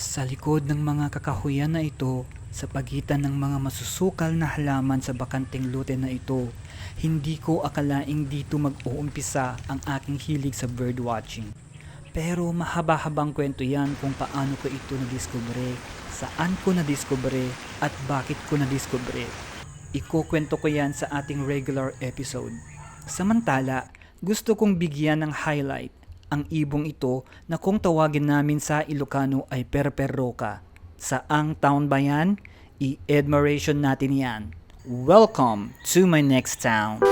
Sa likod ng mga kakahuyan na ito, sa pagitan ng mga masusukal na halaman sa bakanteng lote na ito, hindi ko akalaing dito mag-uumpisa ang aking hilig sa birdwatching. Pero mahaba-habang kwento yan kung paano ko ito nadiskubre, saan ko nadiskubre, at bakit ko nadiskubre. Ikukwento ko yan sa ating regular episode. Samantala, gusto kong bigyan ng highlight ang ibong ito na kung tawagin namin sa Ilocano ay Perperoka. Saang town ba yan? I-admiration natin yan. Welcome to my next town.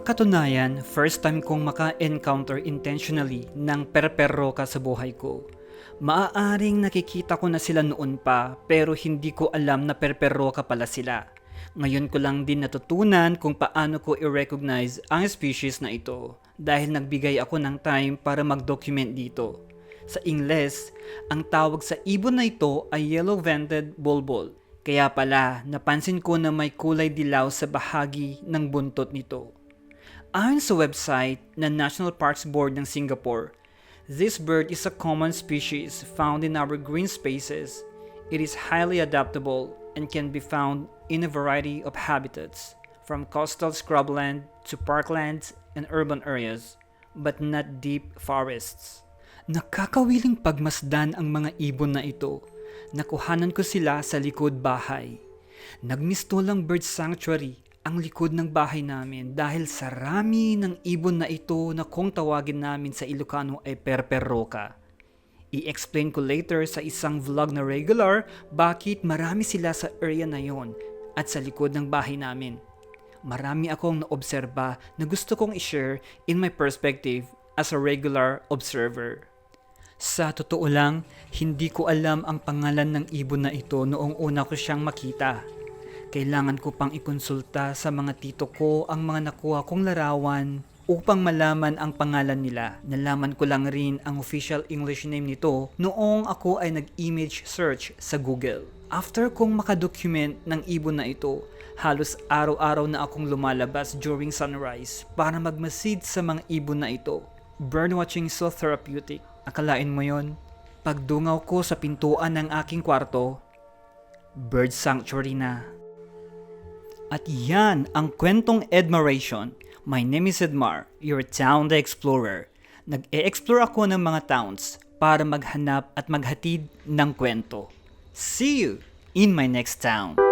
Katunayan, first time kong maka-encounter intentionally ng perperoka sa buhay ko. Maaaring nakikita ko na sila noon pa pero hindi ko alam na perperoka pala sila. Ngayon ko lang din natutunan kung paano ko i-recognize ang species na ito dahil nagbigay ako ng time para mag-document dito. Sa Ingles, ang tawag sa ibon na ito ay yellow-vented bulbul. Kaya pala, napansin ko na may kulay dilaw sa bahagi ng buntot nito. Ayon sa website ng National Parks Board ng Singapore, this bird is a common species found in our green spaces. It is highly adaptable and can be found in a variety of habitats, from coastal scrubland to parklands and urban areas, but not deep forests. Nakakawiling pagmasdan ang mga ibon na ito. Nakuhanan ko sila sa likod bahay. Nagmistulang bird sanctuary ang likod ng bahay namin dahil sa rami ng ibon na ito na kung tawagin namin sa Ilocano ay perperoka. I-explain ko later sa isang vlog na regular bakit marami sila sa area na yon at sa likod ng bahay namin. Marami akong naobserba na gusto kong i-share in my perspective as a regular observer. Sa totoo lang, hindi ko alam ang pangalan ng ibon na ito noong una ko siyang makita. Kailangan ko pang ikonsulta sa mga tito ko ang mga nakuha kong larawan upang malaman ang pangalan nila. Nalaman ko lang rin ang official English name nito noong ako ay nag-image search sa Google. After kong makadocument ng ibon na ito, halos araw-araw na akong lumalabas during sunrise para magmasid sa mga ibon na ito. Birdwatching so therapeutic. Akalain mo yon? Pagdungaw ko sa pintuan ng aking kwarto, bird sanctuary na. At yan ang kwentong Admiration. My name is Edmar, your town the explorer. Nag-e-explore ako ng mga towns para maghanap at maghatid ng kwento. See you in my next town.